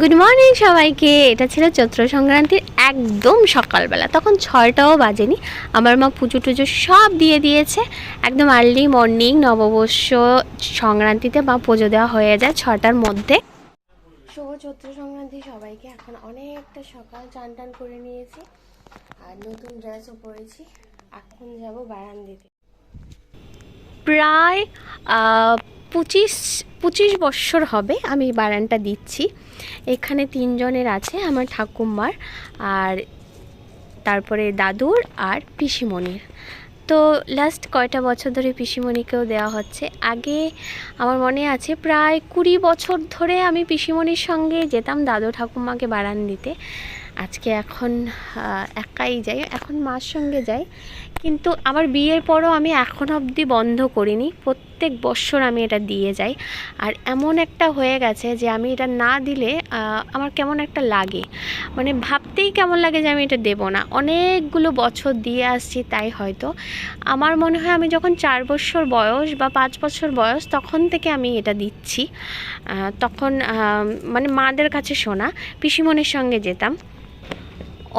Good morning সবাইকে। এটা ছিল চৈত্র সংক্রান্তির একদম সকালবেলা। তখন ছয়টাও বাজেনি। আমার মা পুজো টুজো সব দিয়ে দিয়েছে। একদম আর্লি মর্নিং নববর্ষ সংক্রান্তিতে মা পুজো দেওয়া হয়ে যায় ছটার মধ্যে। শুভ চৈত্র সংক্রান্তি সবাইকে। এখন অনেকটা সকাল চান টান করে নিয়েছি। আর নতুন ড্রেসও পরেছি। এখন যাব বারান্দিতে। প্রায় পঁচিশ পঁচিশ বৎসর হবে, আমি বারানটা দিচ্ছি। এখানে তিনজনের আছে, আমার ঠাকুমার আর তারপরে দাদুর আর পিসিমণির। তো লাস্ট কয়টা বছর ধরে পিসিমণিকেও দেওয়া হচ্ছে। আগে আমার মনে আছে প্রায় কুড়ি বছর ধরে আমি পিসিমণির সঙ্গে যেতাম দাদু ঠাকুমাকে বারান দিতে। আজকে এখন একাই যাই, এখন মার সঙ্গে যাই। কিন্তু আমার বিয়ের পরও আমি এখন অবধি বন্ধ করিনি। প্রত্যেক বৎসর আমি এটা দিয়ে যাই। আর এমন একটা হয়ে গেছে যে আমি এটা না দিলে আমার কেমন একটা লাগে। মানে ভাবতেই কেমন লাগে যে আমি এটা দেবো না। অনেকগুলো বছর দিয়ে আসছি তাই হয়তো। আমার মনে হয় আমি যখন চার বছর বয়স বা পাঁচ বছর বয়স তখন থেকে আমি এটা দিচ্ছি। তখন মানে মাদের কাছে শোনা পিসিমনের সঙ্গে যেতাম।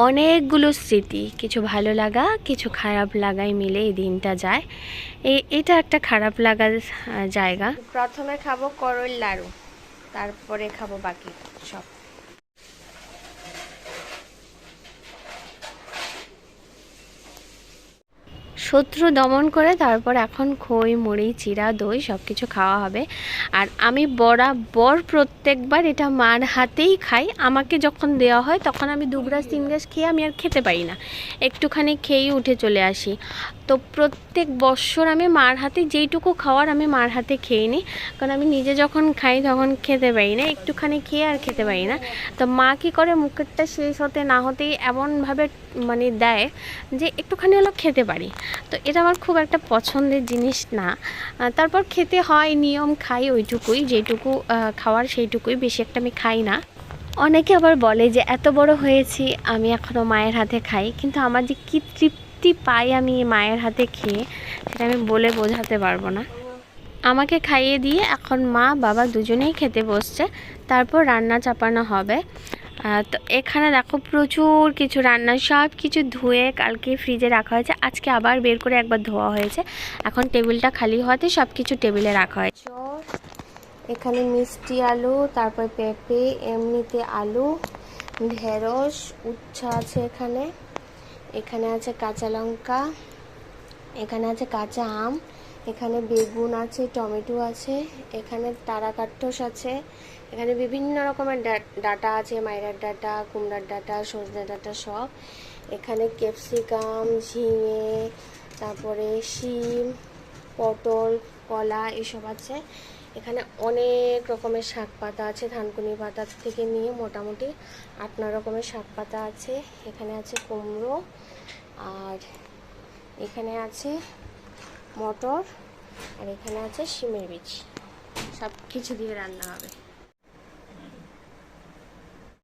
অনেকগুলো স্মৃতি, কিছু ভালো লাগা, কিছু খারাপ লাগাই মিলে এই দিনটা যায়। এটা একটা খারাপ লাগার জায়গা। প্রথমে খাব করল লাড়ু, তারপরে খাব বাকি সব। শত্রু দমন করে তারপর এখন খই, মুড়ি চিরা দই সব কিছু খাওয়া হবে। আর আমি বরাবর প্রত্যেকবার এটা মার হাতেই খাই। আমাকে যখন দেওয়া হয় তখন আমি দু গ্লাস, তিন গ্লাস খেয়ে আমি আর খেতে পারি না। একটুখানি খেয়েই উঠে চলে আসি। তো প্রত্যেক বৎসর আমি মার হাতে যেইটুকু খাওয়ার আমি মার হাতে খেয়ে নিই। কারণ আমি নিজে যখন খাই তখন খেতে পারি না। একটুখানি খেয়ে আর খেতে পারি না। তো মা কী করে মুখেরটা শেষ হতে না হতেই এমনভাবে মানে দেয় যে একটুখানি হলো খেতে পারি। তো এটা আমার খুব একটা পছন্দের জিনিস না। তারপর খেতে হয়, নিয়ম খাই ওইটুকুই, যেটুকু খাওয়ার সেইটুকুই, বেশি একটা আমি খাই না। অনেকে আবার বলে যে, এত বড় হয়েছি, আমি এখনও মায়ের হাতে খাই। কিন্তু আমার যে কী তৃপ্তি পাই আমি মায়ের হাতে খেয়ে, সেটা আমি বলে বোঝাতে পারব না। আমাকে খাইয়ে দিয়ে এখন মা, বাবা দুজনেই খেতে বসছে। তারপর রান্না চাপানো হবে। তো এখানে দেখো প্রচুর কিছু রান্না, সব কিছু ধুয়ে কালকে ফ্রিজে রাখা হয়েছে। আজকে আবার বের করে একবার ধোয়া হয়েছে। এখন টেবিলটা খালি হওয়াতে সব কিছু টেবিলে রাখা হয়েছে। এখানে মিষ্টি আলু, তারপর পেঁপে, এমনিতে আলু, ঢেঁড়স, উচ্ছা আছে এখানে। এখানে আছে কাঁচা লঙ্কা, এখানে আছে কাঁচা আম। এখানে বেগুন আছে, টমেটো আছে, এখানে তারাকাঠোস আছে, এখানে বিভিন্ন রকমের ডাটা আছে, মাইরার ডাটা, কুমড়ার ডাটা সজনে ডাটা সব। এখানে ক্যাপসিকাম, ঝিঙে, তারপরে শিম, পটল, কলা এসব আছে। এখানে অনেক রকমের শাক পাতা আছে, ধানকুনি পাতা থেকে নিয়ে মোটামুটি আট রকমের শাক পাতা আছে। এখানে আছে কুমড়ো, আর এখানে আছে মটর আর এখানে আছে শিমের বীজ। সব কিছু দিয়ে রান্না হবে।